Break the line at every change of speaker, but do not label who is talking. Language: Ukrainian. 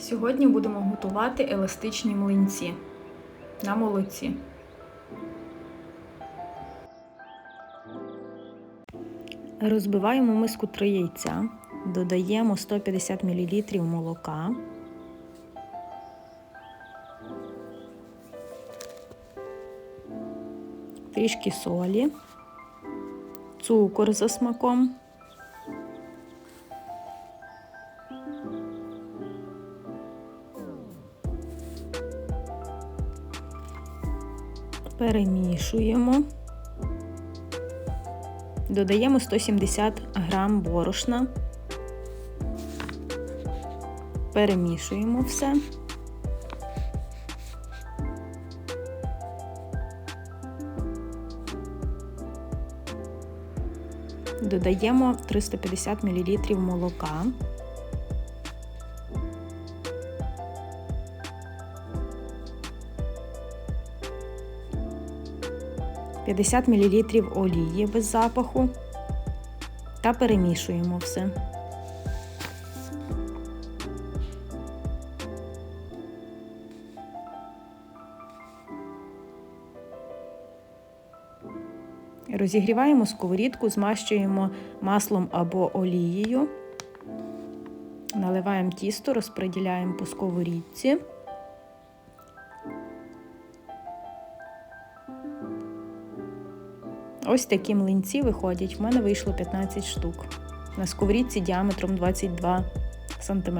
Сьогодні будемо готувати еластичні млинці на молоці. Розбиваємо миску 3 яйця, додаємо 150 мл молока. Трішки солі, цукор за смаком. Перемішуємо. Додаємо 170 грам борошна. Перемішуємо все. Додаємо 350 мл молока. П'ятдесят мл олії без запаху та перемішуємо все. Розігріваємо сковорідку, змащуємо маслом або олією, наливаємо тісто, розподіляємо по сковорідці. Ось такі млинці виходять. В мене вийшло 15 штук. На сковорідці діаметром 22 см.